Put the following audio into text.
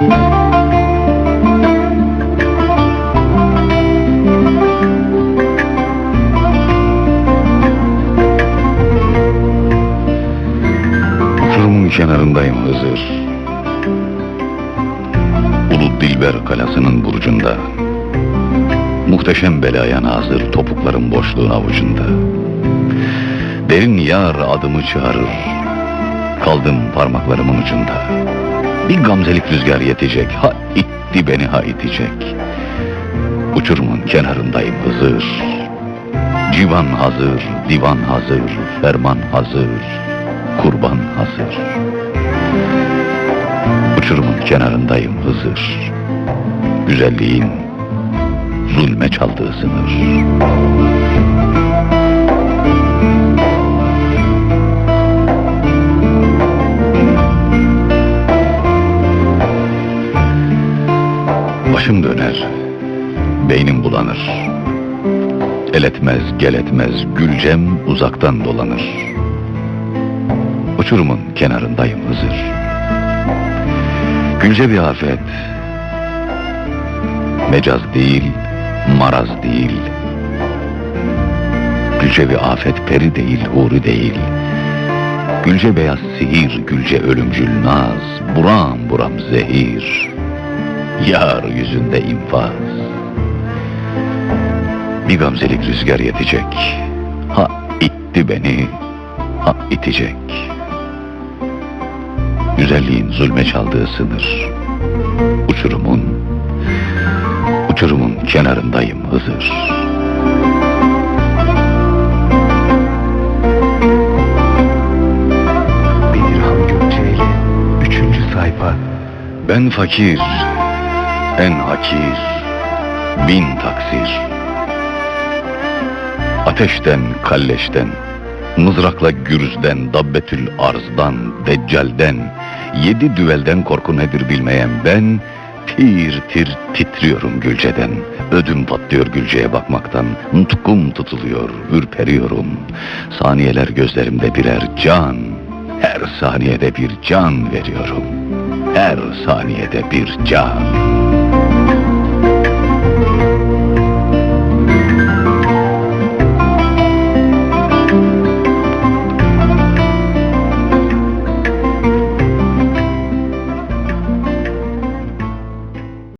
Uçurumun kenarındayım Hızır. Ulu Dilber kalasının burcunda. Muhteşem belaya nazır topukların boşluğun avucunda. Derin yar adımı çağırır. Kaldım parmaklarımın ucunda. Bir gamzelik rüzgar yetecek. Ha itti beni ha itecek. Uçurumun kenarındayım Hızır. Civan hazır, divan hazır, ferman hazır, kurban hazır. Uçurumun kenarındayım Hızır. Güzelliğin zulme çaldığı sınır. Başım döner, beynim bulanır. El etmez, gel etmez, gülcem uzaktan dolanır. Uçurumun kenarındayım Hızır. Gülce bir afet. Mecaz değil, maraz değil. Gülce bir afet peri değil, huri değil. Gülce beyaz sihir, gülce ölümcül naz, buram buram zehir. Yar yüzünde infaz. Bir gamzelik rüzgar yetecek. Ha itti beni, ha itecek. Güzelliğin zulme çaldığı sınır. Uçurumun, uçurumun kenarındayım Hızır. Ben fakir, en hakir, bin taksir. Ateşten, kalleşten, mızrakla gürüzden, dabbetül arzdan, deccalden, yedi düvelden korku nedir bilmeyen ben, tir tir titriyorum Gülce'den. Ödüm patlıyor Gülce'ye bakmaktan, nutkum tutuluyor, ürperiyorum. Saniyeler gözlerimde birer can, her saniyede bir can veriyorum. Her saniyede bir can.